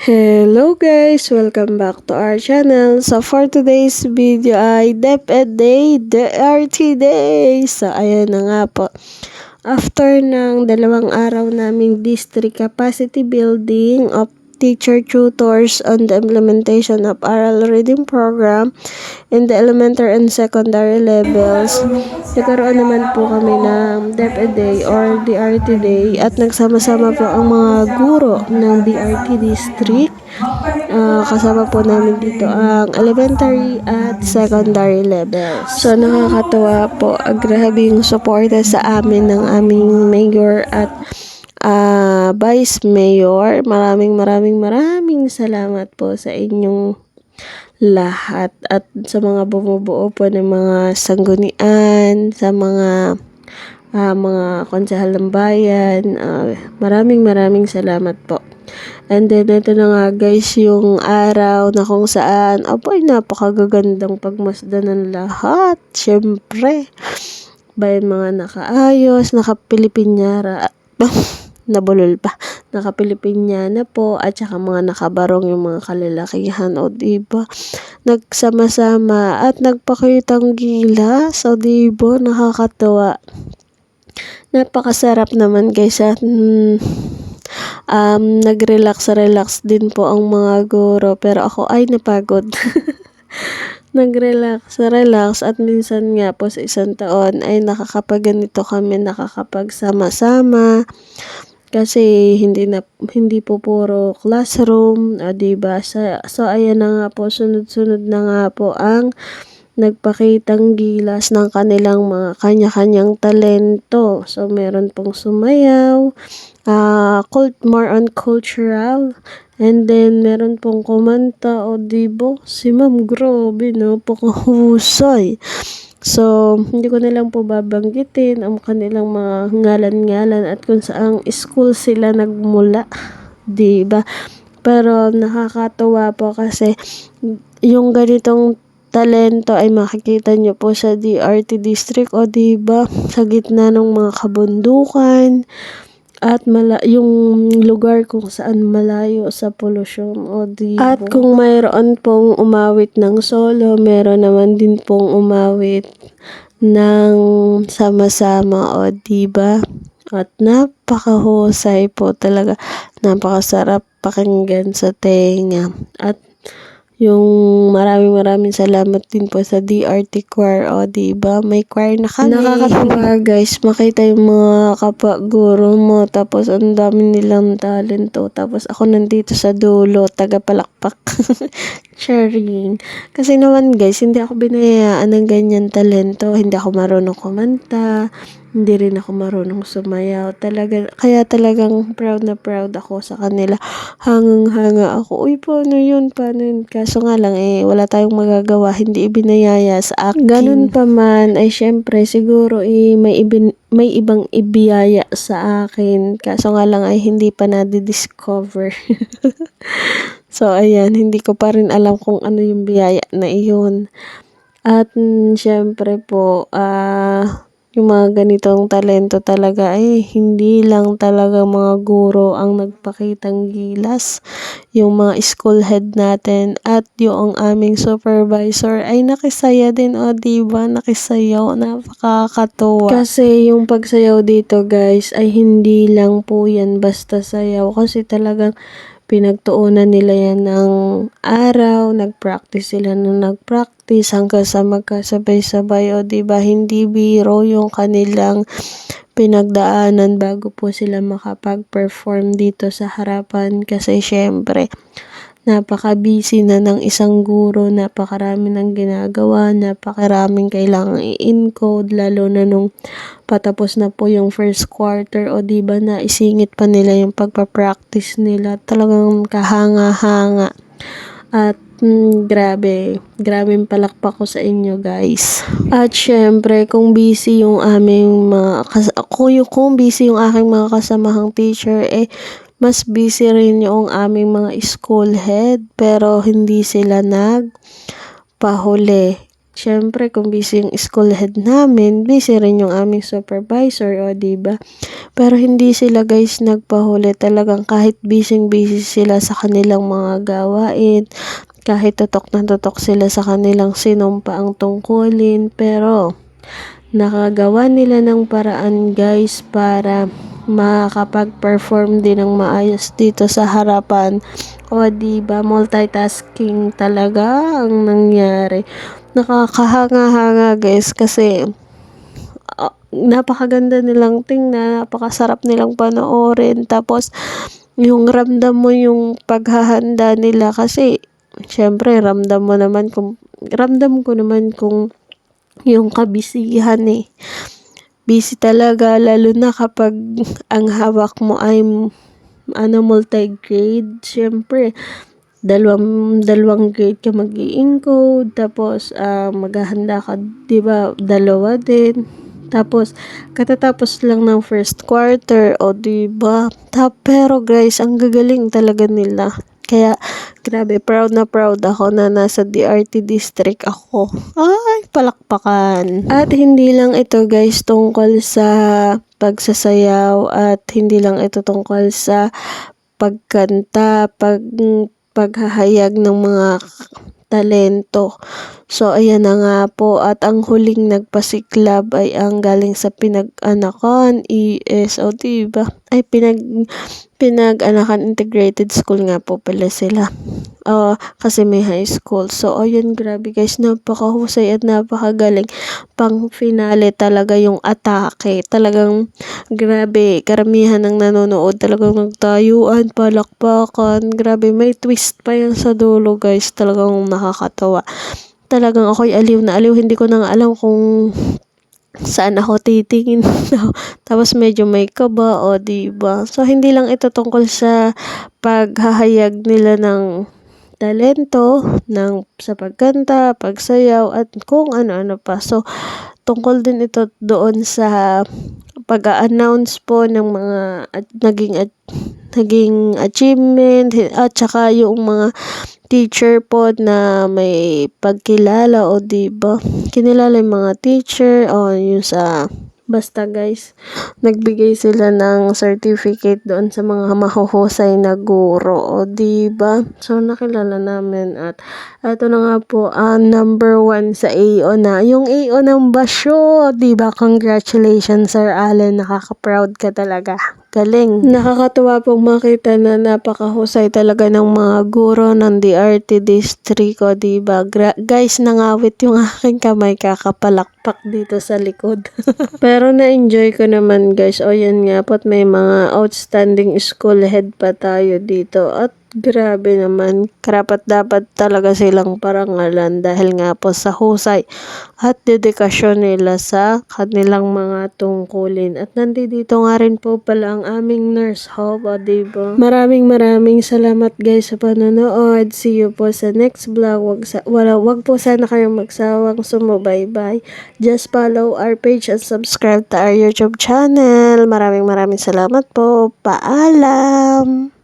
Hello guys! Welcome back to our channel. So for today's video ay DepEd Day, DRT Day! So ayan na nga po. After ng dalawang araw naming district capacity building of teacher tutors on the implementation of oral reading program in the elementary and secondary levels. Nagkaroon naman po kami ng DepEd Day or DRT Day at nagsama-sama po ang mga guro ng DRT District. Ah, kasama po namin dito ang elementary at secondary levels. So nakakatuwa po, grabe yung suporta sa amin ng aming mayor at ah, vice mayor. Maraming maraming maraming salamat po sa inyong lahat at sa mga bumubuo po ng mga sanggunian, sa mga ah, mga konsehal ng bayan. Ah, maraming maraming salamat po. And then, ito na nga guys, yung araw na kung saan, apoy, napakagagandang pagmasdan ng lahat. Siyempre, bayan mga nakaayos, nakapilipinyara, nabulol pa, nakapilipinyana po, at saka mga nakabarong yung mga kalalakihan, o diba? Nagsama-sama at nagpakitang gilas, o diba? Nakakatawa. Napakasarap naman guys at mm, um, nag-relax-relax din po ang mga guro pero ako ay napagod. Nag-relax-relax at minsan nga po sa isang taon ay nakakapaganito kami nakakapagsama-sama kasi hindi na hindi po puro classroom, ah, 'di ba? So, so ayan na nga po sunod-sunod na nga po ang nagpakitang gilas ng kanilang mga kanya-kanyang talento. So meron pong sumayaw, ah cult more on cultural. And then, meron pong kumanta, o dibo, si Ma'am Grabe, napakahusay. So, hindi ko na lang po babanggitin ang kanilang mga ngalan-ngalan at kung saang school sila nagmula. Di ba? Pero nakakatuwa po kasi yung ganitong talento ay makikita nyo po sa DRT District o di ba sa gitna ng mga kabundukan at mala yung lugar kung saan malayo sa polusyon o di At kung mayroon pong umawit ng solo, meron naman din pong umawit ng sama-sama o di ba? At napakahusay po talaga. Napakasarap pakinggan sa tenga. At yung maraming maraming salamat din po sa DRT Choir. O, diba? May choir na kami. Nakakatawa guys, makita yung mga kapwa guro mo. Tapos, ang dami nilang talento. Tapos, ako nandito sa dulo, taga-palakpak. Sharing. Kasi naman guys, hindi ako binayaan ng ganyan talento. Hindi ako marunong kumanta hindi rin ako marunong sumayaw. Talaga, kaya talagang proud na proud ako sa kanila. Hangang-hanga ako. Uy, paano yun? Paano yun? Kaso nga lang, eh, wala tayong magagawa. Hindi ibinayaya sa akin. Ganun pa man, ay syempre, siguro, eh, may, ibin, may ibang ibiyaya sa akin. Kaso nga lang, ay hindi pa na-discover. so, ayan, hindi ko pa rin alam kung ano yung biyaya na iyon. At, mm, syempre po, ah, uh, yung mga ganitong talento talaga ay hindi lang talaga mga guro ang nagpakitang gilas. Yung mga school head natin at yung aming supervisor ay nakisaya din o diba nakisayaw napakakatuwa. Kasi yung pagsayaw dito guys ay hindi lang po yan basta sayaw kasi talagang pinagtuunan nila yan ng araw, nag-practice sila nung nag-practice hanggang sa magkasabay-sabay. O di ba hindi biro yung kanilang pinagdaanan bago po sila makapag-perform dito sa harapan. Kasi syempre napaka-busy na ng isang guro, napakarami ng ginagawa, napakaraming kailangang i-encode, lalo na nung patapos na po yung first quarter o di ba na isingit pa nila yung pagpa-practice nila. Talagang kahanga-hanga. At mm, grabe, grabe palakpak ko sa inyo guys. At syempre, kung busy yung aming mga, kas- kung, kung busy yung aking mga kasamahang teacher, eh, mas busy rin yung aming mga school head pero hindi sila nagpahuli. syempre kung busy yung school head namin, busy rin yung aming supervisor, o ba? Pero hindi sila guys nagpahuli talagang kahit busy busy sila sa kanilang mga gawain, kahit tutok na tutok sila sa kanilang sinumpa ang tungkulin, pero nakagawa nila ng paraan guys para makakapag-perform din ng maayos dito sa harapan. O di ba multitasking talaga ang nangyari. Nakakahanga-hanga guys kasi ah, napakaganda nilang tingnan, napakasarap nilang panoorin. Tapos yung ramdam mo yung paghahanda nila kasi syempre ramdam mo naman kung ramdam ko naman kung yung kabisihan eh busy talaga lalo na kapag ang hawak mo ay ano multi-grade. Syempre dalawang dalawang grade ka mag encode tapos ah, maghahanda ka 'di ba dalawa din. Tapos katatapos lang ng first quarter o 'di ba? Pero guys ang gagaling talaga nila kaya grabe proud na proud ako na nasa DRT district ako ay palakpakan at hindi lang ito guys tungkol sa pagsasayaw at hindi lang ito tungkol sa pagkanta, pag paghahayag ng mga talento. So ayan na nga po at ang huling nagpasiklab ay ang galing sa pinag-anakan ES o diba? Ay pinag pinag-anakan integrated school nga po pala sila. Ah, kasi may high school. So ayun grabe guys, napakahusay at napakagaling. Pang finale talaga yung atake. Talagang grabe, karamihan ng nanonood talagang nagtayuan, palakpakan. Grabe, may twist pa yan sa dulo guys. Talagang nakakatawa. Talagang ako'y aliw na aliw. Hindi ko na alam kung saan ako titingin. Tapos medyo may kaba, o diba? So, hindi lang ito tungkol sa paghahayag nila ng talento, ng sa pagkanta, pagsayaw, at kung ano-ano pa. So, tungkol din ito doon sa pag-announce po ng mga at, naging at, naging achievement at saka yung mga teacher po na may pagkilala o di ba? Kinilala yung mga teacher o yung sa basta guys nagbigay sila ng certificate doon sa mga mahuhusay na guro o di ba? So nakilala namin at ito na nga po ang number one sa AO na. Yung AO ng Basyo di ba? Congratulations Sir Allen. Nakaka-proud ka talaga Galing. Nakakatuwa pong makita na napakahusay talaga ng mga guro ng DRT District o diba? Gra- guys, nangawit yung aking kamay kakapalakpak dito sa likod. Pero na-enjoy ko naman guys. O yan nga po't may mga outstanding school head pa tayo dito. At Grabe naman, karapat dapat talaga silang parangalan dahil nga po sa husay at dedikasyon nila sa kanilang mga tungkulin. At nandito nga rin po pala ang aming nurse hub, o diba? Maraming maraming salamat guys sa panonood. See you po sa next vlog. Wag, sa, wala, wag po sana kayong magsawang sumubaybay. Just follow our page and subscribe to our YouTube channel. Maraming maraming salamat po. Paalam!